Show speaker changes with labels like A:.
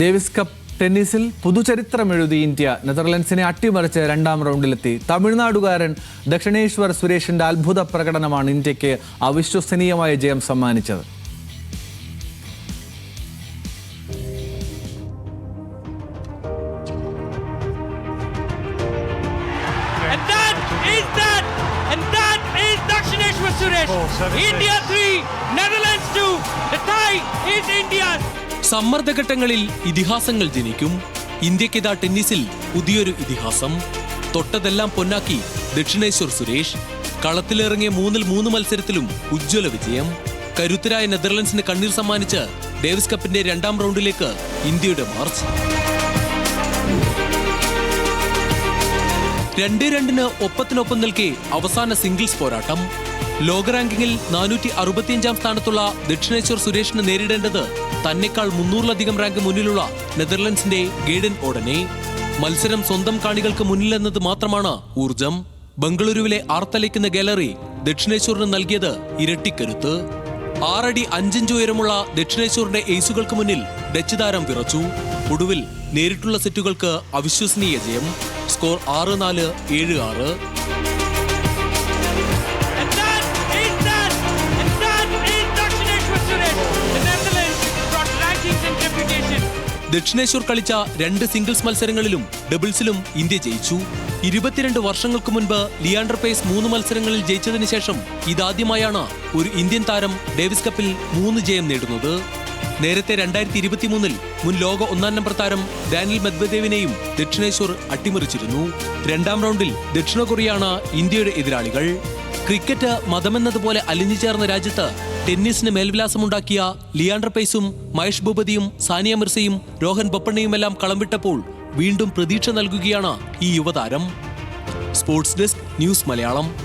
A: Davis cup ടെന്നീസിൽ പുതുചരിത്രമെഴുതി India നെതർലൻഡ്സിനെ അട്ടിമറിച്ച് രണ്ടാം റൗണ്ടിലെത്തി തമിഴ്നാടുകാരൻ ദക്ഷിണേശ്വർ സുരേഷിന്റെ അത്ഭുത പ്രകടനമാണ് ഇന്ത്യയ്ക്ക് അവിശ്വസനീയമായ ജയം സമ്മാനിച്ചത്
B: And that is that. And that is Dakshineshwar Suresh.
C: Oh.
B: India 3, Netherlands 2. The tie is India's.
D: സമ്മർദ്ദഘട്ടങ്ങളിൽ ഇതിഹാസങ്ങൾ ജനിക്കും. ഇന്ത്യക്കിതാ ടെന്നീസിൽ പുതിയൊരു ഇതിഹാസം. തൊട്ടതെല്ലാം പൊന്നാക്കി ദക്ഷിണേശ്വർ സുരേഷ്. കളത്തിലിറങ്ങിയ മൂന്നിൽ മൂന്ന് മത്സരത്തിലും ഉജ്ജ്വല വിജയം. കരുത്തരായ നെതർലൻഡ്സിന് കണ്ണീർ സമ്മാനിച്ച് ഡേവിസ് കപ്പിന്റെ രണ്ടാം റൗണ്ടിലേക്ക് ഇന്ത്യയുടെ മാർച്ച്. രണ്ടേ രണ്ടിന് ഒപ്പത്തിനൊപ്പം നിൽക്കെ അവസാന സിംഗിൾസ് പോരാട്ടം. ലോക റാങ്കിങ്ങിൽ നാനൂറ്റി അറുപത്തിയഞ്ചാം സ്ഥാനത്തുള്ള ദക്ഷിണേശ്വർ സുരേഷിന് നേരിടേണ്ടത് തന്നെക്കാൾ മുന്നൂറിലധികം റാങ്ക് മുന്നിലുള്ള നെതർലൻഡ്സിന്റെ ഗേഡൻ ഓടനെ മത്സരം സ്വന്തം കാണികൾക്ക് മുന്നിലെന്നത് മാത്രമാണ് ഊർജം ബംഗളൂരുവിലെ ആർത്തലയ്ക്കുന്ന ഗാലറി ദക്ഷിണേശ്വറിന് നൽകിയത് ഇരട്ടിക്കരുത്ത്. ആറടി അഞ്ചിഞ്ച് ഉയരമുള്ള ദക്ഷിണേശ്വറിന്റെ എയ്സുകൾക്ക് മുന്നിൽ ഡച്ച് താരം വിറച്ചു. ഒടുവിൽ നേരിട്ടുള്ള സെറ്റുകൾക്ക് അവിശ്വസനീയ ജയം. സ്കോർ ആറ് നാല് ഏഴ് ആറ്. ദക്ഷിണേശ്വർ കളിച്ച രണ്ട് സിംഗിൾസ് മത്സരങ്ങളിലും ഡബിൾസിലും ഇന്ത്യ ജയിച്ചു ഇരുപത്തിരണ്ട് വർഷങ്ങൾക്ക് മുൻപ് ലിയാണ്ടർ പേസ് മൂന്ന് മത്സരങ്ങളിൽ ജയിച്ചതിന് ശേഷം ഇതാദ്യമായാണ് ഒരു ഇന്ത്യൻ താരം ഡേവിസ് കപ്പിൽ മൂന്ന് ജയം നേടുന്നത് നേരത്തെ രണ്ടായിരത്തി ഇരുപത്തിമൂന്നിൽ മുൻ ലോക ഒന്നാം നമ്പർ താരം ഡാനിൽ മെദ്വദേവിനെയും ദക്ഷിണേശ്വർ അട്ടിമറിച്ചിരുന്നു. രണ്ടാം റൗണ്ടിൽ ദക്ഷിണ കൊറിയയാണ് ഇന്ത്യയുടെ എതിരാളികൾ. ക്രിക്കറ്റ് മതമെന്നതുപോലെ അലിഞ്ഞു ചേർന്ന രാജ്യത്ത് ടെന്നീസിന് മേൽവിലാസമുണ്ടാക്കിയ ലിയാണ്ടർ പേസും മഹേഷ് ഭൂപതിയും സാനിയ മിർസയും രോഹൻ ബൊപ്പണ്ണയുമെല്ലാം കളം വിട്ടപ്പോൾ വീണ്ടും പ്രതീക്ഷ നൽകുകയാണ് ഈ യുവതാരം. Sports desk news Malayalam.